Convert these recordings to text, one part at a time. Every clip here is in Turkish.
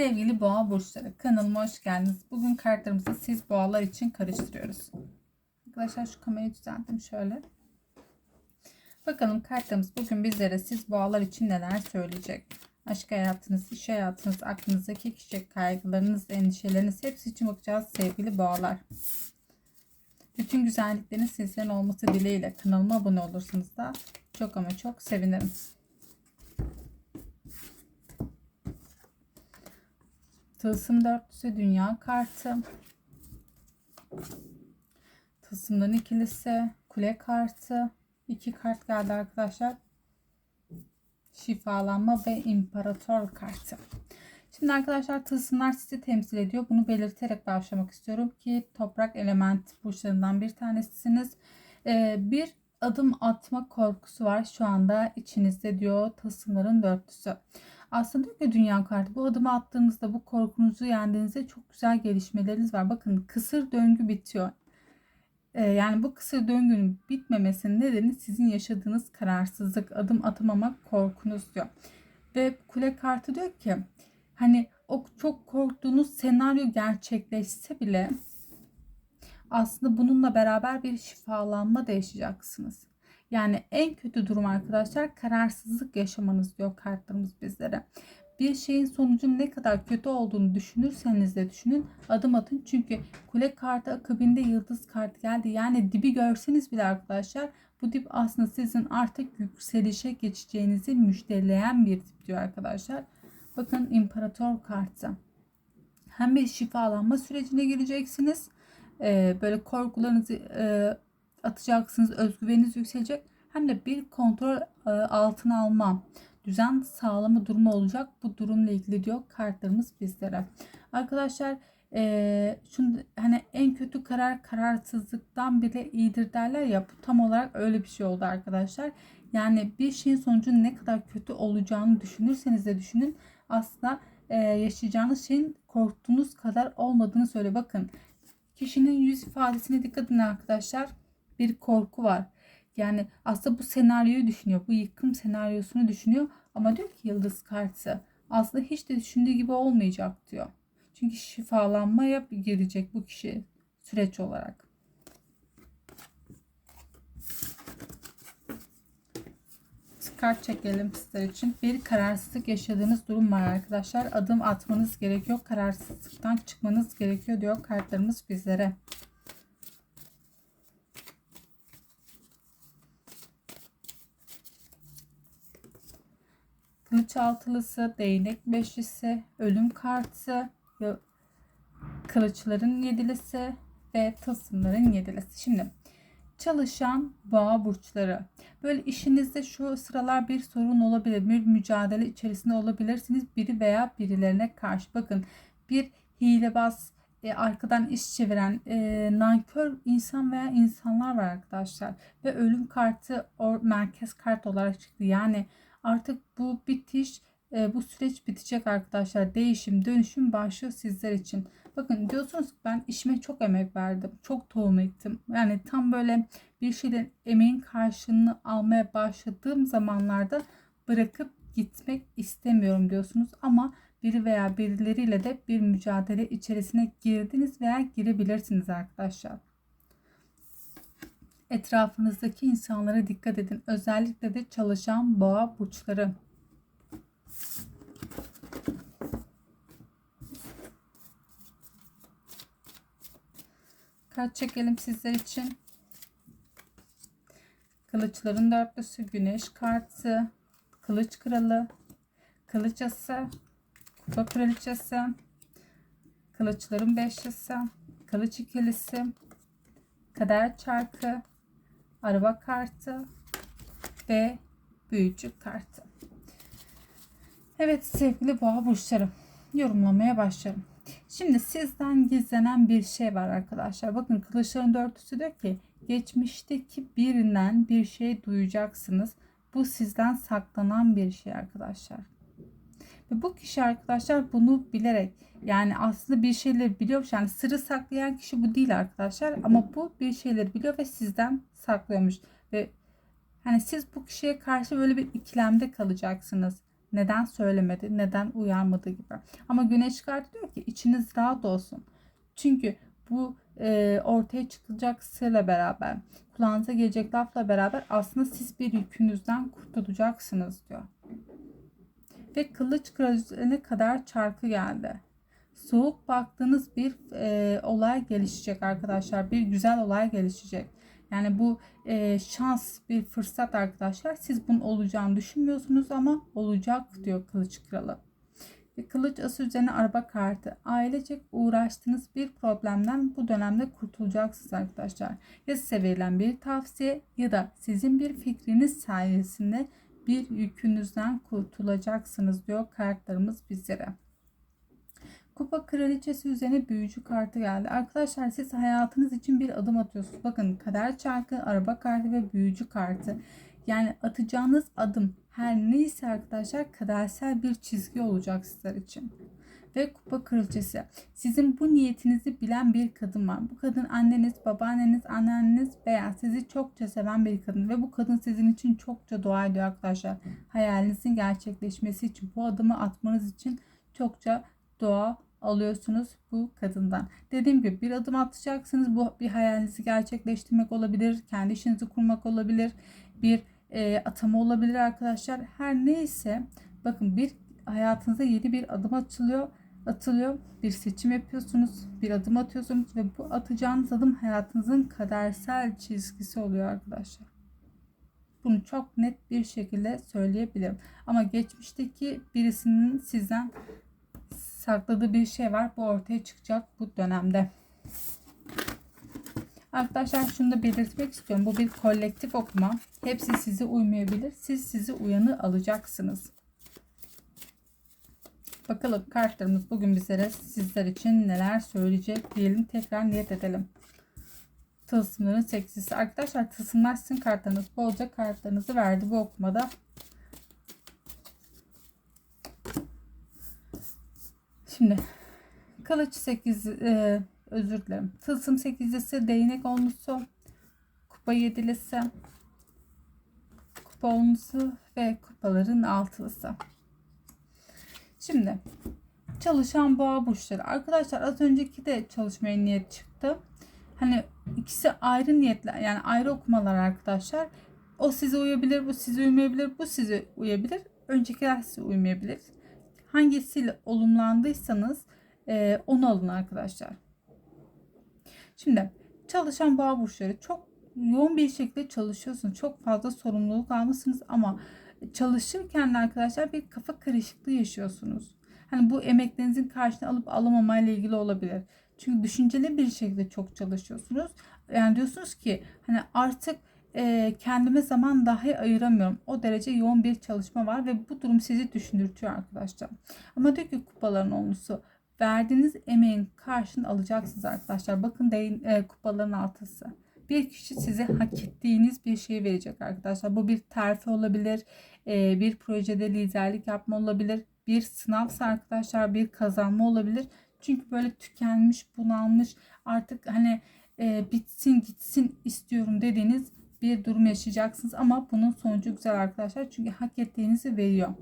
Sevgili boğa burçları kanalıma hoş geldiniz. Bugün kartlarımızı siz boğalar için karıştırıyoruz. Arkadaşlar şu kamerayı düzelttim şöyle. Bakalım kartlarımız bugün bizlere siz boğalar için neler söyleyecek. Aşk hayatınız, iş hayatınız, aklınızdaki kişi kaygılarınız, endişeleriniz hepsi için bakacağız sevgili boğalar. Bütün güzelliklerin sizlerin olması dileğiyle kanalıma abone olursanız da çok ama çok sevinirim. Tılsım dörtlüsü dünya kartı. Tılsımların ikilisi. Kule kartı. iki kart geldi arkadaşlar. Şifalanma ve imparator kartı. Şimdi arkadaşlar tılsımlar sizi temsil ediyor. Bunu belirterek başlamak istiyorum ki toprak element burçlarından bir tanesisiniz. Ee, bir adım atma korkusu var şu anda içinizde diyor tılsımların dörtlüsü. Aslında diyor ki dünya kartı bu adımı attığınızda bu korkunuzu yendiğinizde çok güzel gelişmeleriniz var. Bakın kısır döngü bitiyor. Ee, yani bu kısır döngünün bitmemesinin nedeni sizin yaşadığınız kararsızlık, adım atamamak korkunuz diyor. Ve kule kartı diyor ki hani o çok korktuğunuz senaryo gerçekleşse bile aslında bununla beraber bir şifalanma da yaşayacaksınız. Yani en kötü durum arkadaşlar kararsızlık yaşamanız diyor kartlarımız bizlere. Bir şeyin sonucun ne kadar kötü olduğunu düşünürseniz de düşünün adım atın. Çünkü kule kartı akabinde yıldız kartı geldi. Yani dibi görseniz bile arkadaşlar bu dip aslında sizin artık yükselişe geçeceğinizi müjdeleyen bir dip diyor arkadaşlar. Bakın imparator kartı. Hem bir şifalanma sürecine gireceksiniz. Ee, böyle korkularınızı e, atacaksınız. Özgüveniniz yükselecek. Hem de bir kontrol e, altına alma, düzen sağlama durumu olacak. Bu durumla ilgili diyor kartlarımız bizlere. Arkadaşlar e, şunu hani en kötü karar kararsızlıktan bile iyidir derler ya bu tam olarak öyle bir şey oldu arkadaşlar. Yani bir şeyin sonucunun ne kadar kötü olacağını düşünürseniz de düşünün aslında e, yaşayacağınız şeyin korktuğunuz kadar olmadığını söyle. Bakın kişinin yüz ifadesine dikkat edin arkadaşlar bir korku var. Yani aslında bu senaryoyu düşünüyor. Bu yıkım senaryosunu düşünüyor. Ama diyor ki yıldız kartı aslında hiç de düşündüğü gibi olmayacak diyor. Çünkü şifalanmaya girecek bu kişi süreç olarak. Kart çekelim sizler için. Bir kararsızlık yaşadığınız durum var arkadaşlar. Adım atmanız gerekiyor. Kararsızlıktan çıkmanız gerekiyor diyor kartlarımız bizlere. Kılıç altılısı, değnek beşlisi, ölüm kartı, kılıçların yedilisi ve tılsımların yedilisi. Şimdi çalışan boğa burçları. Böyle işinizde şu sıralar bir sorun olabilir. Bir mücadele içerisinde olabilirsiniz. Biri veya birilerine karşı. Bakın bir hilebaz, e, arkadan iş çeviren e, nankör insan veya insanlar var arkadaşlar. Ve ölüm kartı o merkez kart olarak çıktı. Yani Artık bu bitiş, e, bu süreç bitecek arkadaşlar. Değişim, dönüşüm başlıyor sizler için. Bakın diyorsunuz ki ben işime çok emek verdim. Çok tohum ettim. Yani tam böyle bir şeyden emeğin karşılığını almaya başladığım zamanlarda bırakıp gitmek istemiyorum diyorsunuz. Ama biri veya birileriyle de bir mücadele içerisine girdiniz veya girebilirsiniz arkadaşlar. Etrafınızdaki insanlara dikkat edin. Özellikle de çalışan boğa burçları. Kart çekelim sizler için. Kılıçların dörtlüsü, güneş kartı, kılıç kralı, kılıç ası, kupa kraliçesi, kılıçların beşlisi, kılıç ikilisi, kader çarkı, araba kartı ve büyücü kartı. Evet sevgili boğa burçları yorumlamaya başlayalım. Şimdi sizden gizlenen bir şey var arkadaşlar. Bakın kılıçların dörtüsü diyor ki geçmişteki birinden bir şey duyacaksınız. Bu sizden saklanan bir şey arkadaşlar. Ve bu kişi arkadaşlar bunu bilerek yani aslında bir şeyleri biliyormuş. Yani sırrı saklayan kişi bu değil arkadaşlar. Ama bu bir şeyleri biliyor ve sizden saklıyormuş. Ve hani siz bu kişiye karşı böyle bir ikilemde kalacaksınız. Neden söylemedi, neden uyarmadı gibi. Ama güneş kartı diyor ki içiniz rahat olsun. Çünkü bu e, ortaya çıkacak sırla beraber, kulağınıza gelecek lafla beraber aslında siz bir yükünüzden kurtulacaksınız diyor. Ve kılıç kraliçelerine kadar çarkı geldi. Soğuk baktığınız bir e, olay gelişecek arkadaşlar. Bir güzel olay gelişecek. Yani bu e, şans bir fırsat arkadaşlar. Siz bunun olacağını düşünmüyorsunuz ama olacak diyor kılıç kralı. Ve kılıç ası üzerine araba kartı. Ailecek uğraştığınız bir problemden bu dönemde kurtulacaksınız arkadaşlar. Ya size verilen bir tavsiye ya da sizin bir fikriniz sayesinde bir yükünüzden kurtulacaksınız diyor kartlarımız bizlere. Kupa kraliçesi üzerine büyücü kartı geldi. Arkadaşlar siz hayatınız için bir adım atıyorsunuz. Bakın kader çarkı, araba kartı ve büyücü kartı. Yani atacağınız adım her neyse arkadaşlar kadersel bir çizgi olacak sizler için. Ve kupa kraliçesi. Sizin bu niyetinizi bilen bir kadın var. Bu kadın anneniz, babaanneniz, anneanneniz veya sizi çokça seven bir kadın. Ve bu kadın sizin için çokça dua ediyor arkadaşlar. Hayalinizin gerçekleşmesi için, bu adımı atmanız için çokça dua alıyorsunuz bu kadından. Dediğim gibi bir adım atacaksınız. Bu bir hayalinizi gerçekleştirmek olabilir. Kendi işinizi kurmak olabilir. Bir e, atama olabilir arkadaşlar. Her neyse bakın bir hayatınıza yeni bir adım atılıyor. Atılıyor. Bir seçim yapıyorsunuz. Bir adım atıyorsunuz ve bu atacağınız adım hayatınızın kadersel çizgisi oluyor arkadaşlar. Bunu çok net bir şekilde söyleyebilirim. Ama geçmişteki birisinin sizden sakladığı bir şey var. Bu ortaya çıkacak bu dönemde. Arkadaşlar şunu da belirtmek istiyorum. Bu bir kolektif okuma. Hepsi sizi uymayabilir. Siz sizi uyanı alacaksınız. Bakalım kartlarımız bugün bizlere sizler için neler söyleyecek diyelim. Tekrar niyet edelim. Tılsımların seksisi. Arkadaşlar tılsımlar sizin kartlarınız. Bolca kartlarınızı verdi bu okumada. Şimdi kılıç 8 e, özür dilerim. Tılsım 8'lisi, değnek onlusu, kupa 7'lisi, kupa onlusu ve kupaların altılısı. Şimdi çalışan boğa burçları. Arkadaşlar az önceki de çalışmaya niyet çıktı. Hani ikisi ayrı niyetler yani ayrı okumalar arkadaşlar. O size uyabilir, bu size uymayabilir, bu size uyabilir. Öncekiler size uymayabilir. Hangisiyle olumlandıysanız e, onu alın arkadaşlar. Şimdi çalışan boğa burçları çok yoğun bir şekilde çalışıyorsunuz. Çok fazla sorumluluk almışsınız ama çalışırken de arkadaşlar bir kafa karışıklığı yaşıyorsunuz. Hani bu emeklerinizin karşını alıp alamamayla ilgili olabilir. Çünkü düşünceli bir şekilde çok çalışıyorsunuz. Yani diyorsunuz ki hani artık e, kendime zaman dahi ayıramıyorum. O derece yoğun bir çalışma var ve bu durum sizi düşündürtüyor arkadaşlar. Ama diyor ki kupaların olmuşsu verdiğiniz emeğin karşını alacaksınız arkadaşlar. Bakın deyin, e, kupaların altısı. Bir kişi size hak ettiğiniz bir şey verecek arkadaşlar. Bu bir terfi olabilir, e, bir projede liderlik yapma olabilir, bir sınavsa arkadaşlar bir kazanma olabilir. Çünkü böyle tükenmiş, bunalmış, artık hani e, bitsin gitsin istiyorum dediğiniz bir durum yaşayacaksınız. Ama bunun sonucu güzel arkadaşlar. Çünkü hak ettiğinizi veriyor.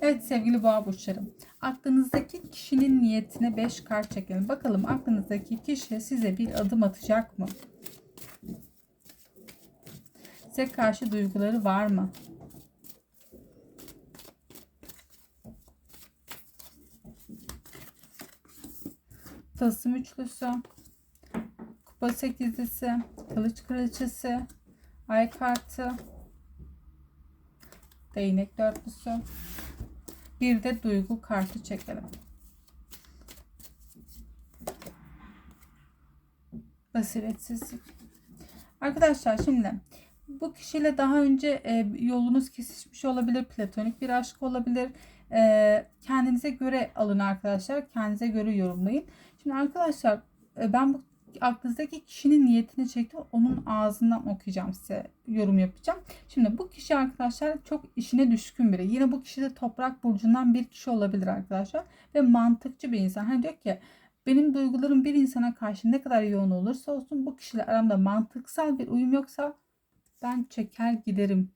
Evet sevgili boğa burçlarım. Aklınızdaki kişinin niyetine 5 kart çekelim. Bakalım aklınızdaki kişi size bir adım atacak mı? Size karşı duyguları var mı? Tılsım üçlüsü, kupa sekizlisi, kılıç kraliçesi, ay kartı, değnek dörtlüsü, bir de duygu kartı çekelim. Basiretsizlik. Arkadaşlar şimdi bu kişiyle daha önce e, yolunuz kesişmiş olabilir. Platonik bir aşk olabilir. E, kendinize göre alın arkadaşlar. Kendinize göre yorumlayın. Şimdi arkadaşlar e, ben bu aklınızdaki kişinin niyetini çektim. Onun ağzından okuyacağım size yorum yapacağım. Şimdi bu kişi arkadaşlar çok işine düşkün biri. Yine bu kişi de toprak burcundan bir kişi olabilir arkadaşlar. Ve mantıkçı bir insan. Hani diyor ki benim duygularım bir insana karşı ne kadar yoğun olursa olsun bu kişiyle aramda mantıksal bir uyum yoksa ben çeker giderim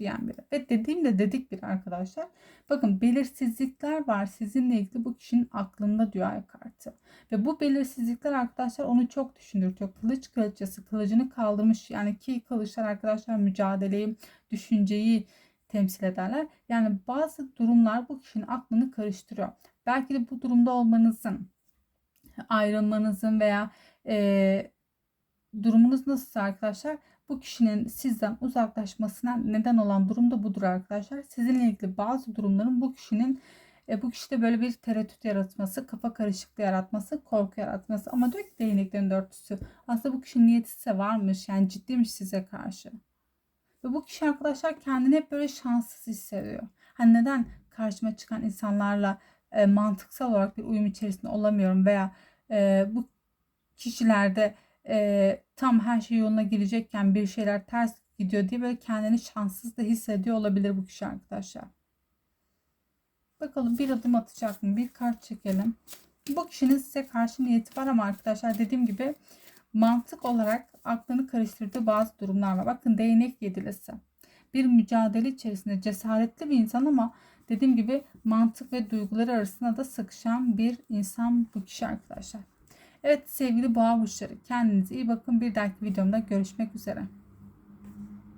diyen biri. Ve dediğimde dedik bir arkadaşlar. Bakın belirsizlikler var sizinle ilgili bu kişinin aklında diyor ay kartı. Ve bu belirsizlikler arkadaşlar onu çok düşündürtüyor. Kılıç kılıççası kılıcını kaldırmış. Yani ki kılıçlar arkadaşlar mücadeleyi, düşünceyi temsil ederler. Yani bazı durumlar bu kişinin aklını karıştırıyor. Belki de bu durumda olmanızın, ayrılmanızın veya e, durumunuz nasılsa arkadaşlar bu kişinin sizden uzaklaşmasına neden olan durum da budur arkadaşlar. Sizinle ilgili bazı durumların bu kişinin e, bu kişide böyle bir tereddüt yaratması, kafa karışıklığı yaratması, korku yaratması. Ama diyor ki değneklerin dörtlüsü. Aslında bu kişinin niyeti size varmış. Yani ciddiymiş size karşı. Ve bu kişi arkadaşlar kendini hep böyle şanssız hissediyor. Hani neden karşıma çıkan insanlarla e, mantıksal olarak bir uyum içerisinde olamıyorum veya e, bu kişilerde e, tam her şey yoluna girecekken bir şeyler ters gidiyor diye böyle kendini şanssız da hissediyor olabilir bu kişi arkadaşlar. Bakalım bir adım atacak mı? Bir kart çekelim. Bu kişinin size karşı niyeti var ama arkadaşlar dediğim gibi mantık olarak aklını karıştırdığı bazı durumlar var. Bakın değnek yedilisi. Bir mücadele içerisinde cesaretli bir insan ama dediğim gibi mantık ve duygular arasında da sıkışan bir insan bu kişi arkadaşlar. Evet sevgili boğa burçları kendinize iyi bakın. Bir dahaki videomda görüşmek üzere.